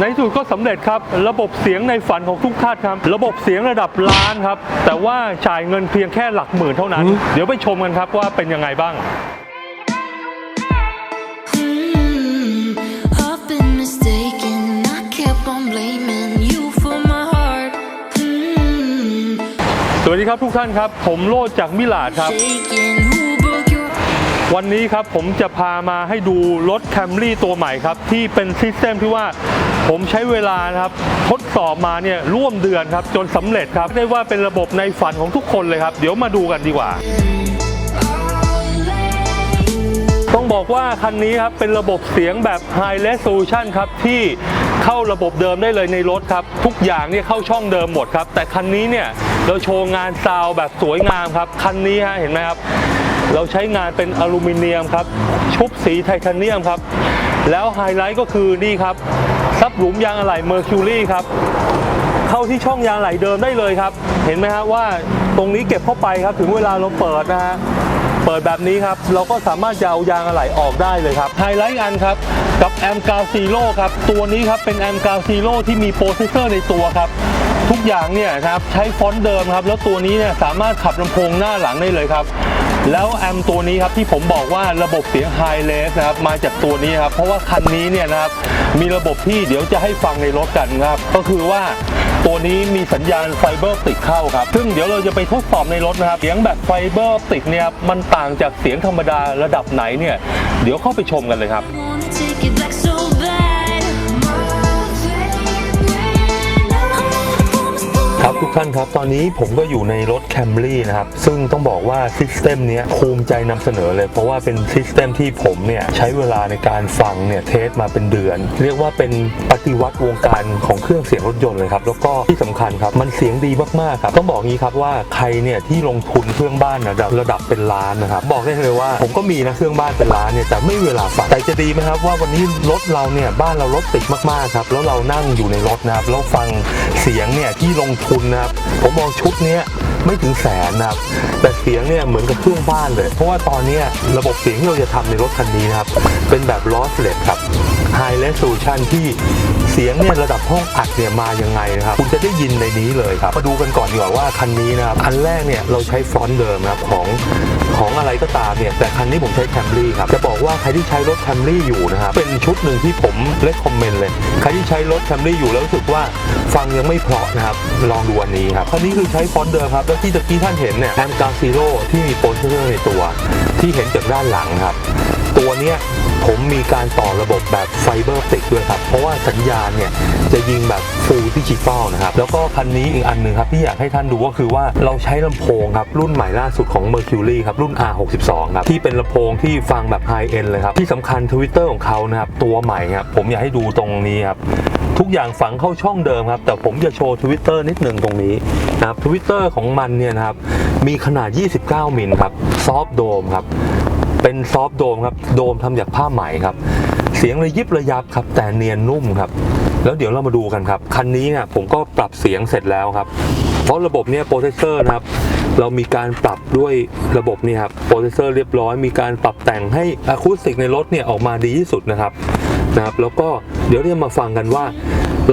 ในที่สุดก็สำเร็จครับ ระบบเสียงในฝันของทุกท่านครับ ระบบเสียงระดับล้านครับ แต่ว่าจ่ายเงินเพียงแค่หลักหมื่นเท่านั้น เดี๋ยวไปชมกันครับว่าเป็นยังไงบ้าง Hmm, I've been mistaken. I kept on blaming you for my heart. Hmm, สวัสดีครับทุกท่านครับ ผมโลดจากมิลาดครับ shaking. Who broke your วันนี้ครับผมจะพามาให้ดูรถ Camry ตัวใหม่ครับ ที่เป็นซิสเต็มที่ว่า ผมใช้เวลานะครับทดสอบมาเนี่ยร่วมเดือนครับ จนสำเร็จครับได้ว่าเป็นระบบในฝันของทุกคนเลยครับ เดี๋ยวมาดูกันดีกว่าต้องบอกว่าคันนี้ครับเป็นระบบเสียงแบบ High Resolution ครับที่เข้าระบบเดิมได้เลยในรถครับ ทุกอย่างเนี่ยเข้าช่องเดิมหมดครับ แต่คันนี้เนี่ยเราโชว์งานซาวแบบสวยงามครับ คันนี้ฮะเห็นไหมครับ เราใช้งานเป็นอลูมิเนียมครับ ชุบสีไทเทเนียมครับ แล้วไฮไลท์ก็คือนี่ครับซับหลุมยางอะไหล่เมอร์คิวรี่ครับเข้าที่ช่องยางอะไหลเดิมได้เลยครับ เห็นไหมฮะว่าตรงนี้เก็บเข้าไปครับถึงเวลาเราเปิดนะฮะเปิดแบบนี้ครับ เราก็สามารถจะเอายางอะไหล่ออกได้เลยครับไฮไลท์อันครับกับแอมกาซีโร่ครับตัวนี้ครับเป็นแอมกาซีโร่ที่มีโปรเซสเซอร์ในตัวครับทุกอย่างเนี่ยครับใช้ฟอนต์เดิมครับ แล้วตัวนี้เนี่ยสามารถขับลำโพงหน้าหลังได้เลยครับ แล้วแอมตัวนี้ครับที่ผมบอกว่าระบบเสียงไฮเลสนะครับมาจากตัวนี้ครับเพราะว่าคันนี้เนี่ยนะครับมีระบบที่เดี๋ยวจะให้ฟังในรถกันครับก็คือว่าตัวนี้มีสัญญาณไฟเบอร์ติกเข้าครับ ซึ่งเดี๋ยวเราจะไปทดสอบในรถนะครับ เสียงแบบไฟเบอร์ติกเนี่ยมันต่างจากเสียงธรรมดาระดับไหนเนี่ย เดี๋ยวเข้าไปชมกันเลยครับ ทุกท่านครับ ตอนนี้ผมก็อยู่ในรถ Camry นะครับ ซึ่งต้องบอกว่าซิสเต็มนี้ภูมิใจนำเสนอเลย เพราะว่าเป็นซิสเต็มที่ผมเนี่ยใช้เวลาในการฟังเนี่ยเทสมาเป็นเดือน เรียกว่าเป็นปฏิวัติวงการของเครื่องเสียงรถยนต์เลยครับ แล้วก็ที่สำคัญครับ มันเสียงดีมากๆครับ ต้องบอกงี้ครับว่าใครเนี่ยที่ลงทุนเครื่องบ้านระดับระดับเป็นล้านนะครับ บอกได้เลยว่าผมก็มีนะเครื่องบ้านเป็นล้านเนี่ยแต่ไม่เวลาฟังแต่จะดีไหมครับว่าวันนี้รถเราเนี่ยบ้านเรารถติดมากๆครับแล้วเรานั่งอยู่ในรถนะครับแล้วฟังเสียงเนี่ยที่ลงทุนนะครับ ผมมองชุดนี้ไม่ถึงแสนนะครับ แต่เสียงเนี่ยเหมือนกับเครื่องบ้านเลย เพราะว่าตอนนี้ระบบเสียงที่เราจะทำในรถคันนี้นะครับ เป็นแบบ lossless ครับ high resolution ที่ สียงเนี่ยระดับห้องอัดเนี่ยมายังไงนะครับคุณจะได้ยินในนี้เลยครับมาดูกันก่อนดีกว่าว่าคันนี้นะครับอันแรกเนี่ยเราใช้ฟอนต์เดิมนะครับของของอะไรก็ตามเนี่ยแต่คันนี้ผมใช้ Camry ครับจะบอกว่าใครที่ใช้รถ Camry อยู่นะครับเป็นชุดหนึ่งที่ผมเล c คอมเมนต์เลยใครที่ใช้รถ Camry อยู่แล้วรู้สึกว่าฟังยังไม่เพาะนะครับลองดูอันนี้ครับคันนี้คือใช้ฟอนต์เดิมครับแล้วที่ตะกี้ท่านเห็นเนี่ยแอมกาซีโร่ที่มีโปรเซสเซอร์ในตัว ที่เห็นจากด้านหลังครับตัวเนี้ย ผมมีการต่อระบบแบบไฟเบอร์ติกด้วยครับ เพราะว่าสัญญาณเนี่ยจะยิงแบบฟูลดิจิตอลนะครับ แล้วก็คันนี้อีกอันหนึ่งครับ ที่อยากให้ท่านดูก็คือว่าเราใช้ลำโพงครับ รุ่นใหม่ล่าสุดของ Mercury ครับ รุ่น R62 ครับ ที่เป็นลำโพงที่ฟังแบบไฮเอ็นเลยครับ ที่สำคัญทวิตเตอร์ของเขานะครับ ตัวใหม่ครับ ผมอยากให้ดูตรงนี้ครับ ทุกอย่างฝังเข้าช่องเดิมครับ แต่ผมจะโชว์ทวิตเตอร์นิดหนึ่งตรงนี้นะครับทวิตเตอร์ของมันเนี่ยนะครับมีขนาด 29 มิลครับซอฟโดมครับ เป็นซอฟโดมครับ โดมทำจากผ้าไหมครับ เสียงระยิบระยับครับ แต่เนียนนุ่มครับ แล้วเดี๋ยวเรามาดูกันครับ คันนี้เนี่ยผมก็ปรับเสียงเสร็จแล้วครับ เพราะระบบเนี่ยโปรเซสเซอร์นะครับ เรามีการปรับด้วยระบบนี่ครับ โปรเซสเซอร์เรียบร้อย มีการปรับแต่งให้อะคูสติกในรถเนี่ยออกมาดีที่สุดนะครับ นะครับ แล้วก็เดี๋ยวเนี่ยมาฟังกันว่า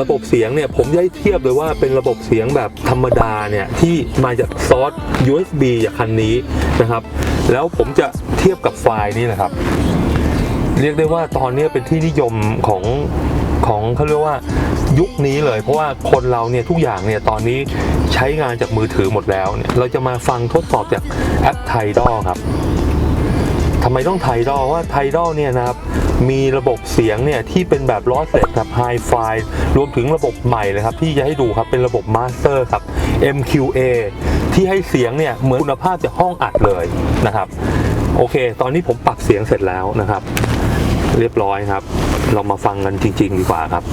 ระบบเสียงเนี่ยผมจะให้เทียบเลยว่าเป็นระบบเสียงแบบธรรมดาเนี่ยที่มาจากซอส USB จากคันนี้นะครับ แล้วผมจะ ทียบกับไฟล์นี่นะครับ เรียกได้ว่าตอนนี้เป็นที่นิยมของของเขาเรียกว่ายุคนี้เลย เพราะว่าคนเราเนี่ยทุกอย่างเนี่ยตอนนี้ใช้งานจากมือถือหมดแล้วเนี่ยเราจะมาฟังทดสอบจากแอปไทดอครับทำไมต้องไทดอว่าไทดอเนี่ยนะครับมีระบบเสียงเนี่ยที่เป็นแบบลอสเลสครับไฮไฟรวมถึงระบบใหม่เลยครับที่จะให้ดูครับเป็นระบบมาสเตอร์ครับ MQA ที่ให้เสียงเนี่ยเหมือนคุณภาพจากห้องอัดเลยนะครับ โอเค ตอนนี้ผมปรับเสียงเสร็จแล้วนะครับ เรียบร้อยครับ เรามาฟังกันจริง ๆ ดีกว่าครับ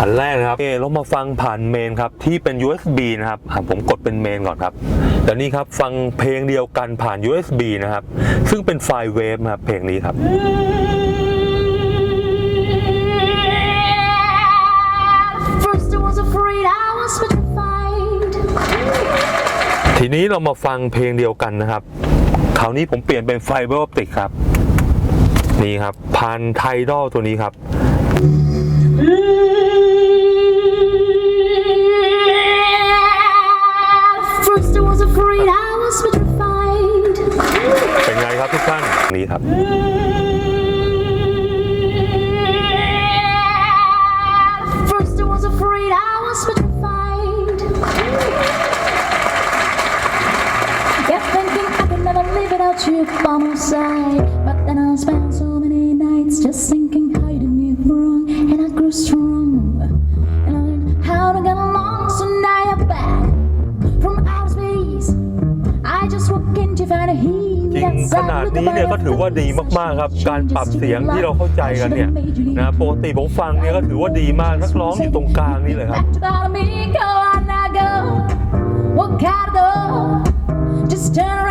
อันแรกนะครับเอเรามาฟังผ่านเมนครับ ที่เป็น USB นะครับอะผมกดเป็นเมนก่อนครับแต่นี่ครับฟังเพลงเดียวกันผ่าน USB นะครับ ซึ่งเป็นไฟล์เวฟครับเพลงนี้ครับ First I was afraid, I was petrified. ทีนี้เรามาฟังเพลงเดียวกันนะครับ คราวนี้ผมเปลี่ยนเป็นไฟเบอร์ออปติกครับ นี่ครับพันไทดอตัวนี้ครับเป็นไงครับทุกท่านนี้ครับ wrong and I grew strong. And I learned how to get along, so now you're back from outer space. I just walk in to find a จริง heat ขนาด outside. นี้เนี่ยก็ถือว่าดีมาก ๆ ครับ การปรับเสียงที่เราเข้าใจกันเนี่ยนะปกติผมฟังเนี่ยก็ถือว่าดีมากนักร้องอยู่ตรงกลางนี่เลยครับ Just turn around.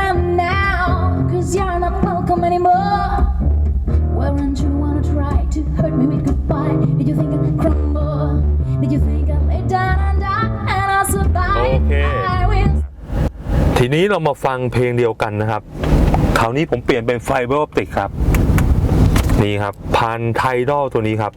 ทีนี้เรามาฟังเพลงเดียวกันนะครับ คราวนี้ผมเปลี่ยนเป็นไฟเบอร์ออปติกครับ นี่ครับพันไทดอลตัวนี้ครับ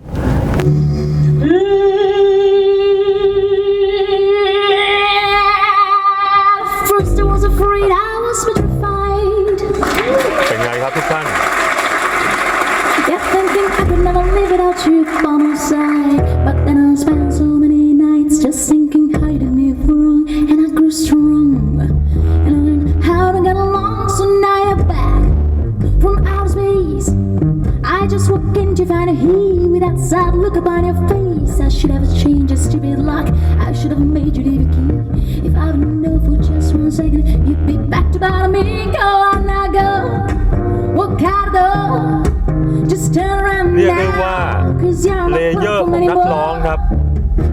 walk in to find a heat with that sad look upon your face. I should have changed your stupid luck. I should have made you leave a key. If I would know for just one second, you'd be back to bother me. Go on now, go. Walk out the door. Just turn around เรียกได้ว่า now. Cause you're เล not เยอร์ welcome ของนักร้อง anymore. ครับ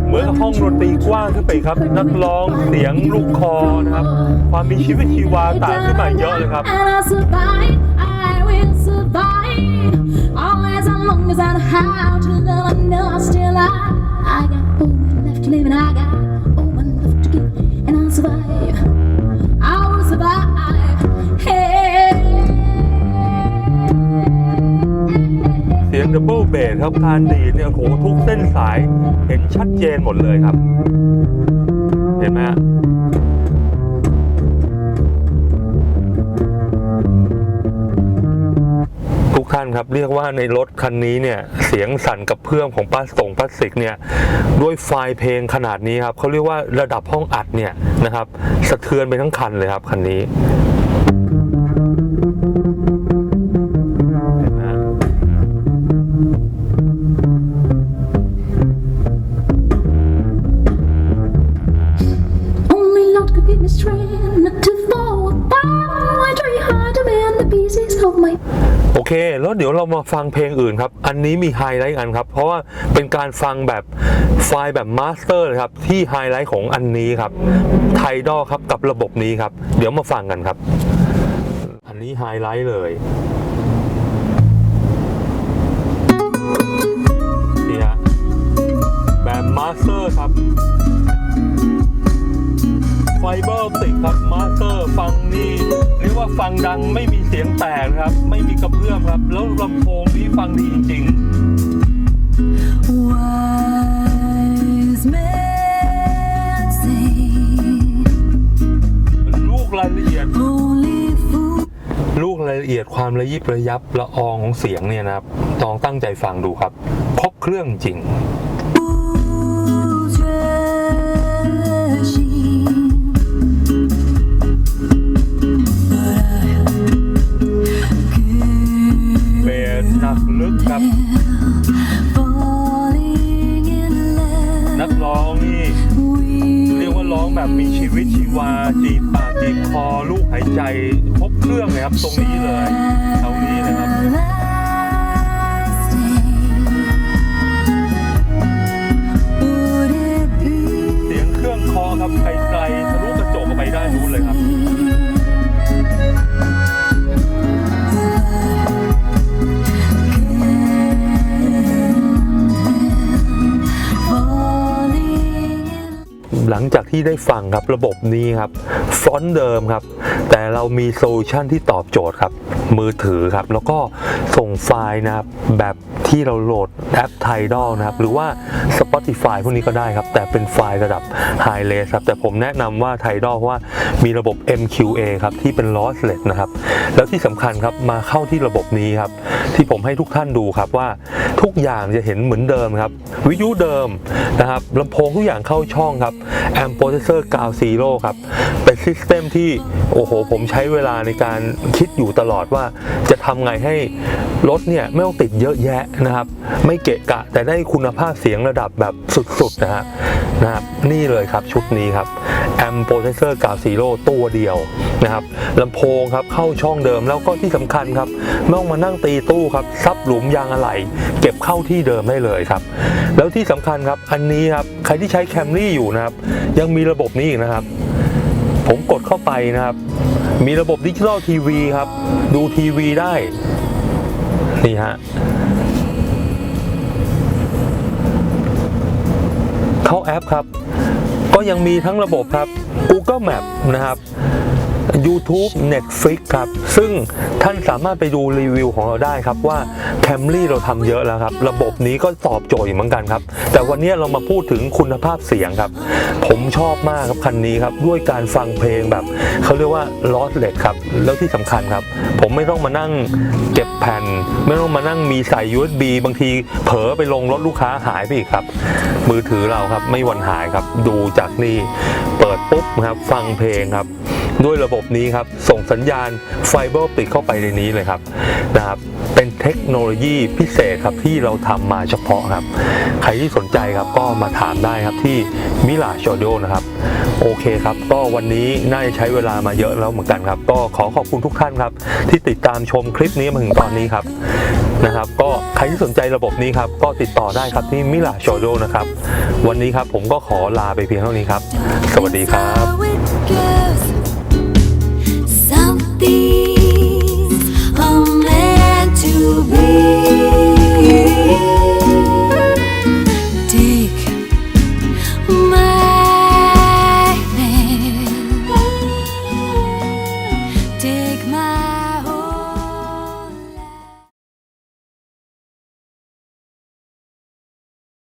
เหมือนกับห้องดนตรีกว้างขึ้นไปครับ นักร้องเสียงลูกคอนะครับ ความมีชีวิตชีวาต่างขึ้นมาเยอะเลยครับ And I'll survive, I will as long as on how to love, I know I still I I got all left to live and I got all left to give, and I'll survive. I will survive. Hey. เสียงดับเบิลเบสครับการดีดเนี่ยโหทุกเส้นสายเห็นชัดเจนหมดเลยครับ เห็นไหมฮะ ครับเรียกว่าในรถคันนี้เนี่ยเสียงสั่นกับเพื่อมของพลาสตงพลาสติกเนี่ยด้วยไฟล์เพลงขนาดนี้ครับเขาเรียกว่าระดับห้องอัดเนี่ยนะครับสะเทือนไปทั้งคันเลยครับคันนี้ เค แล้วเดี๋ยวเรามาฟังเพลงอื่นครับ อันนี้มีไฮไลท์อันครับ เพราะว่าเป็นการฟังแบบไฟล์แบบมาสเตอร์เลยครับ ที่ไฮไลท์ของอันนี้ครับไทดอครับกับระบบนี้ครับ เดี๋ยวมาฟังกันครับ อันนี้ไฮไลท์เลยนี่ฮะแบบมาสเตอร์ครับไฟเบอร์ติกครับมาสเตอร์ฟังนี่ ฟังดังไม่มีเสียงแตกนะครับ ไม่มีกระเพื่อมครับ แล้วลำโพงนี้ฟังดีจริง wise men say ๆลูกรายละเอียด only fools ลูกรายละเอียดความระยิบระยับละอองของเสียงเนี่ยนะครับลองตั้งใจฟังดูครับ ครบเครื่องจริง องแบบมีชีวิตชีวาจีบปากจีบคอลูกหายใจครบเครื่องเลยครับ ตรงนี้เลยเท่านี้นะครับ หลังจากที่ได้ฟังครับระบบนี้ครับฟอนต์เดิมครับ แต่เรามีโซลูชันที่ตอบโจทย์ครับ มือถือครับ แล้วก็โซ งไฟล์นะครับแบบที่เราโหลดแอป Tidal นะครับหรือว่า Spotify พวกนี้ก็ได้ครับ แต่เป็นไฟล์ระดับ High Res ครับแต่ผมแนะนำว่า Tidal เพราะว่ามีระบบ MQA ครับที่เป็น lossless นะครับแล้วที่สำคัญครับมาเข้าที่ระบบนี้ครับที่ผมให้ทุกท่านดูครับว่าทุกอย่างจะเห็นเหมือนเดิมครับวิทยุเดิมนะครับลำโพงทุกอย่างเข้าช่องครับแอมโพเซอร์กาวซีโร่ครับเป็นซิสเต็มที่โอ้โหผมใช้เวลาในการคิดอยู่ตลอดว่าจะทำไงให้รถเนี่ยไม่ต้องติดเยอะแยะนะครับ ไม่เกะกะแต่ได้คุณภาพเสียงระดับแบบสุดๆนะฮะนะครับนี่เลยครับชุดนี้ครับแอมโปรเซสเซอร์กาซีโร่ตัวเดียวนะครับลำโพงครับเข้าช่องเดิมแล้วก็ที่สำคัญครับไม่ต้องมานั่งตีตู้ครับซับหลุมยางอะไหล่เก็บเข้าที่เดิมได้เลยครับ แล้วที่สำคัญครับอันนี้ครับใครที่ใช้แคมรี่อยู่นะครับ ยังมีระบบนี้อีกนะครับ ผมกดเข้าไปนะครับ มีระบบดิจิตอลทีวีครับ ดูทีวีได้ นี่ฮะเข้าแอปครับ ก็ยังมีทั้งระบบครับ Google Map นะครับ YouTube Netflix ครับ ซึ่งท่านสามารถไปดูรีวิวของเราได้ครับว่า Camry เราทำเยอะแล้วครับ ระบบนี้ก็ตอบโจทย์อยู่เหมือนกันครับ แต่วันนี้เรามาพูดถึงคุณภาพเสียงครับ ผมชอบมากครับคันนี้ครับ ด้วยการฟังเพลงแบบ เขาเรียกว่า lossless ครับ แล้วที่สำคัญครับ ผมไม่ต้องมานั่งเก็บแผ่น ไม่ต้องมานั่งมีใส่ USB บางทีเผลอไปลงรถลูกค้าหายไปอีกครับ มือถือเราครับไม่วันหายครับดูจากนี่เปิดปุ๊บครับฟังเพลงครับ ด้วยระบบบนี้ครับ ส่งสัญญาณไฟเบอร์ปิดเข้าไปในนี้เลยครับนะครับ เป็นเทคโนโลยีพิเศษครับที่เราทำมาเฉพาะครับ ใครที่สนใจครับก็มาถามได้ครับที่มิลาชอดนะครับ โอเคครับ ก็วันนี้น่าจะใช้เวลามาเยอะแล้วเหมือนกันครับ ก็ขอขอบคุณทุกท่านครับ ที่ติดตามชมคลิปนี้มาถึงตอนนี้ครับนะครับ ก็ใครที่สนใจระบบนี้ครับ ก็ติดต่อได้ครับที่มิลาชอดนะครับ วันนี้ครับผมก็ขอลาไปเพียงเท่านี้ครับ สวัสดีครับ